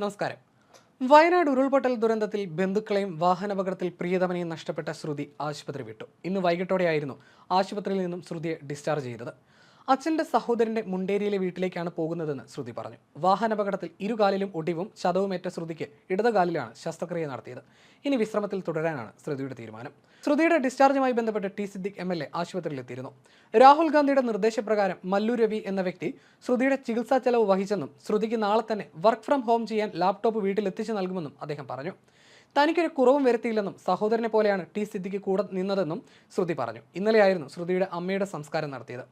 നമസ്കാരം. വയനാട് ഉരുൾപൊട്ടൽ ദുരന്തത്തിൽ ബന്ധുക്കളെയും വാഹനാപകടത്തിൽ പ്രിയതമനെയും നഷ്ടപ്പെട്ട ശ്രുതി ആശുപത്രി വിട്ടു. ഇന്ന് വൈകിട്ടോടെയായിരുന്നു ആശുപത്രിയിൽ നിന്നും ശ്രുതിയെ ഡിസ്ചാർജ് ചെയ്തത്. അച്ഛന്റെ സഹോദരന്റെ മുണ്ടേരിയിലെ വീട്ടിലേക്കാണ് പോകുന്നതെന്ന് ശ്രുതി പറഞ്ഞു. വാഹനാപകടത്തിൽ ഇരുകാലിലും ഒടിവും ചതവുമേറ്റ ശ്രുതിക്ക് ഇടതുകാലിലാണ് ശസ്ത്രക്രിയ നടത്തിയത്. ഇനി വിശ്രമത്തിൽ തുടരാനാണ് ശ്രുതിയുടെ തീരുമാനം. ശ്രുതിയുടെ ഡിസ്ചാർജുമായി ബന്ധപ്പെട്ട് T Siddique M L A ആശുപത്രിയിലെത്തിയിരുന്നു. Rahul ഗാന്ധിയുടെ നിർദ്ദേശപ്രകാരം മല്ലു രവി എന്ന വ്യക്തി ശ്രുതിയുടെ ചികിത്സാ ചെലവ് വഹിച്ചെന്നും ശ്രുതിക്ക് നാളെ തന്നെ വർക്ക് ഫ്രം ഹോം ചെയ്യാൻ ലാപ്ടോപ്പ് വീട്ടിലെത്തിച്ചു നൽകുമെന്നും അദ്ദേഹം പറഞ്ഞു. തനിക്കൊരു കുറവും വരുത്തിയില്ലെന്നും സഹോദരനെ പോലെയാണ് ടി സിദ്ദിഖ് കൂടെ നിന്നതെന്നും ശ്രുതി പറഞ്ഞു. ഇന്നലെയായിരുന്നു ശ്രുതിയുടെ അമ്മയുടെ സംസ്കാരം നടത്തിയത്.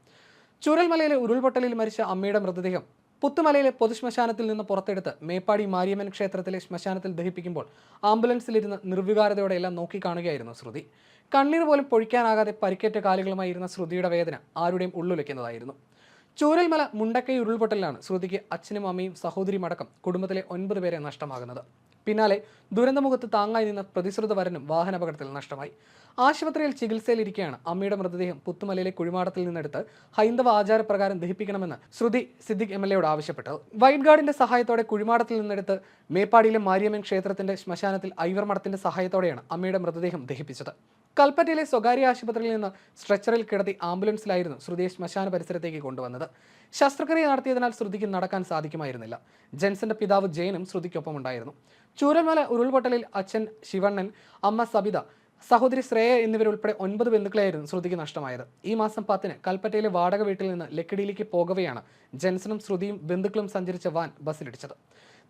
ചൂരൽമലയിലെ ഉരുൾപൊട്ടലിൽ മരിച്ച അമ്മയുടെ മൃതദേഹം പുത്തുമലയിലെ പൊതുശ്മശാനത്തിൽ നിന്ന് പുറത്തെടുത്ത് മേപ്പാടി മാരിയമ്മൻ ക്ഷേത്രത്തിലെ ശ്മശാനത്തിൽ ദഹിപ്പിക്കുമ്പോൾ ആംബുലൻസിലിരുന്ന് നിർവികാരതയോടെ എല്ലാം നോക്കിക്കാണുകയായിരുന്നു ശ്രുതി. കണ്ണീർ പോലും പൊഴിക്കാനാകാതെ പരിക്കേറ്റ കാലുകളുമായി ഇരുന്ന ശ്രുതിയുടെ വേദന ആരുടെയും ഉള്ളുലയ്ക്കുന്നതായിരുന്നു. ചൂരൽമല മുണ്ടക്കൈ ഉരുൾപൊട്ടലിലാണ് ശ്രുതിക്ക് അച്ഛനും അമ്മയും സഹോദരിയും അടക്കം കുടുംബത്തിലെ ഒൻപത് പേരെ നഷ്ടമാകുന്നത്. പിന്നാലെ ദുരന്തമുഖത്ത് താങ്ങായി നിന്ന പ്രതിശ്രുത വരനും വാഹനാപകടത്തിൽ നഷ്ടമായി. ആശുപത്രിയിൽ ചികിത്സയിലിരിക്കെയാണ് അമ്മയുടെ മൃതദേഹം പുത്തുമലയിലെ കുഴിമാടത്തിൽ നിന്നെടുത്ത് ഹൈന്ദവ ആചാരപ്രകാരം ദഹിപ്പിക്കണമെന്ന് ശ്രുതി സിദ്ദിഖ് എം എൽ എയോട് ആവശ്യപ്പെട്ടത് വൈറ്റ് ഗാർഡിന്റെ സഹായത്തോടെ കുഴിമാടത്തിൽ നിന്നെടുത്ത് മേപ്പാടിയിലെ മാരിയമ്മൻ ക്ഷേത്രത്തിന്റെ ശ്മശാനത്തിൽ ഐവർ മഠത്തിന്റെ സഹായത്തോടെയാണ് അമ്മയുടെ മൃതദേഹം ദഹിപ്പിച്ചത്. കൽപ്പറ്റയിലെ സ്വകാര്യ ആശുപത്രിയിൽ നിന്ന് സ്ട്രെച്ചറിൽ കിടത്തി ആംബുലൻസിലായിരുന്നു ശ്രുതിയെ ശ്മശാന പരിസരത്തേക്ക് കൊണ്ടുവന്നത്. ശസ്ത്രക്രിയ നടത്തിയതിനാൽ ശ്രുതിക്ക് നടക്കാൻ സാധിക്കുമായിരുന്നില്ല. ജെൻസന്റെ പിതാവ് ജയനും ശ്രുതിക്കൊപ്പം ഉണ്ടായിരുന്നു ചൂരൽമല ഉരുൾപൊട്ടലിൽ അച്ഛൻ ശിവണ്ണൻ അമ്മ സബിത സഹോദരി ശ്രേയ എന്നിവരുൾപ്പെടെ ഒൻപത് ബന്ധുക്കളെയായിരുന്നു ശ്രുതിക്ക് നഷ്ടമായത്. ഈ മാസം പത്തിന് കൽപ്പറ്റയിലെ വാടക വീട്ടിൽ നിന്ന് ലക്കിടിയിലേക്ക് പോകവെയാണ് ജെൻസനും ശ്രുതിയും ബന്ധുക്കളും സഞ്ചരിച്ച വാൻ ബസ്സിലിടിച്ചത്.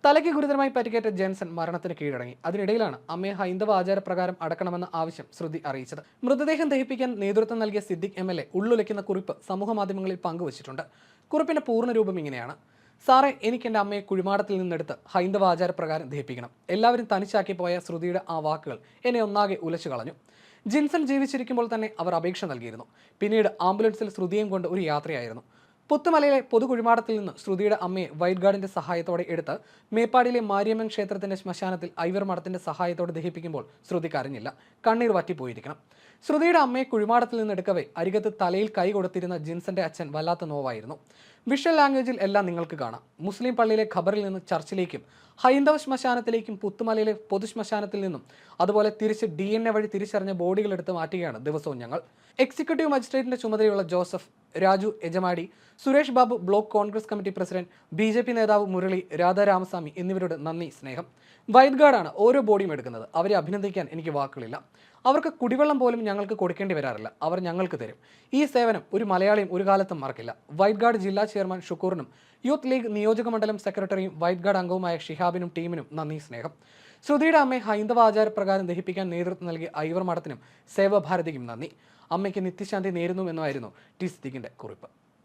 തലയ്ക്ക് ഗുരുതരമായി പരിക്കേറ്റ ജെൻസൺ മരണത്തിന് കീഴടങ്ങി. അതിനിടയിലാണ് അമ്മയെ ഹൈന്ദവ ആചാരപ്രകാരം അടക്കണമെന്ന ആവശ്യം ശ്രുതി അറിയിച്ചത്. മൃതദേഹം ദഹിപ്പിക്കാൻ നേതൃത്വം നൽകിയ സിദ്ദിഖ് എം എൽ എ ഉള്ളുലയ്ക്കുന്ന കുറിപ്പ് സമൂഹ മാധ്യമങ്ങളിൽ പങ്കുവച്ചിട്ടുണ്ട്. കുറിപ്പിന്റെ പൂർണരൂപം ഇങ്ങനെയാണ്. സാറേ എനിക്ക് എന്റെ അമ്മയെ കുഴിമാടത്തിൽ നിന്നെടുത്ത് ഹൈന്ദവ ആചാരപ്രകാരം ദഹിപ്പിക്കണം. എല്ലാവരും തനിച്ചാക്കി പോയ ശ്രുതിയുടെ ആ വാക്കുകൾ എന്നെ ഒന്നാകെ ഉലച്ചു കളഞ്ഞു. ജിൻസൺ ജീവിച്ചിരിക്കുമ്പോൾ തന്നെ അവർ അപേക്ഷ നൽകിയിരുന്നു. പിന്നീട് ആംബുലൻസിൽ ശ്രുതിയും കൊണ്ട് ഒരു യാത്രയായിരുന്നു. പുത്തുമലയിലെ പൊതുകുഴിമാടത്തിൽ നിന്ന് ശ്രുതിയുടെ അമ്മയെ വൈറ്റ് ഗാർഡിന്റെ സഹായത്തോടെ എടുത്ത് മേപ്പാടിയിലെ മാരിയമ്മൻ ക്ഷേത്രത്തിന്റെ ശ്മശാനത്തിൽ ഐവർ മഠത്തിന്റെ സഹായത്തോടെ ദഹിപ്പിക്കുമ്പോൾ ശ്രുതി കരഞ്ഞില്ല. കണ്ണീർ വറ്റിപ്പോയിരിക്കണം. ശ്രുതിയുടെ അമ്മയെ കുഴിമാടത്തിൽ നിന്ന് എടുക്കവേ അരികത്ത് തലയിൽ കൈ കൊടുത്തിരുന്ന ജിൻസന്റെ അച്ഛൻ വല്ലാത്ത നോവായിരുന്നു. വിഷ്വൽ ലാംഗ്വേജിൽ എല്ലാം നിങ്ങൾക്ക് കാണാം. മുസ്ലിം പള്ളിയിലെ ഖബറിൽ നിന്ന് ചർച്ചിലേക്കും ഹൈന്ദവ ശ്മശാനത്തിലേക്കും പുത്തുമലയിലെ പൊതുശ്മശാനത്തിൽ നിന്നും അതുപോലെ തിരിച്ച് ഡി എൻ എ വഴി തിരിച്ചറിഞ്ഞ ബോഡികൾ എടുത്ത് മാറ്റുകയാണ് ദിവസവും ഞങ്ങൾ. എക്സിക്യൂട്ടീവ് മജിസ്ട്രേറ്റിന്റെ ചുമതലയുള്ള Joseph Raju എജമാടി Suresh Babu block Congress committee president B J P നേതാവ് മുരളി രാധാരാമസ്വാമി എന്നിവരോട് നന്ദി സ്നേഹം. വൈറ്റ് ഗാർഡാണ് ഓരോ ബോഡിയും എടുക്കുന്നത്. അവരെ അഭിനന്ദിക്കാൻ എനിക്ക് വാക്കുകളില്ല. അവർക്ക് കുടിവെള്ളം പോലും ഞങ്ങൾക്ക് കൊടുക്കേണ്ടി വരാറില്ല. അവർ ഞങ്ങൾക്ക് തരും. ഈ സേവനം ഒരു മലയാളിയും ഒരു കാലത്തും മറക്കില്ല. വൈറ്റ് ഗാർഡ് ജില്ലാ ചെയർമാൻ ഷുക്കൂറിനും യൂത്ത് ലീഗ് നിയോജക മണ്ഡലം സെക്രട്ടറിയും വൈറ്റ് ഗാർഡ് അംഗവുമായ ഷിഹാബിനും ടീമിനും നന്ദി സ്നേഹം. ശ്രുതിയുടെ അമ്മയെ ഹൈന്ദവ ആചാരപ്രകാരം ദഹിപ്പിക്കാൻ നേതൃത്വം നൽകിയ ഐവർ മഠത്തിനും സേവഭാരതിക്കും നന്ദി. അമ്മയ്ക്ക് നിത്യശാന്തി നേരുന്നു എന്നുമായിരുന്നു ടി സിദ്ദീഖിന്റെ കുറിപ്പ്.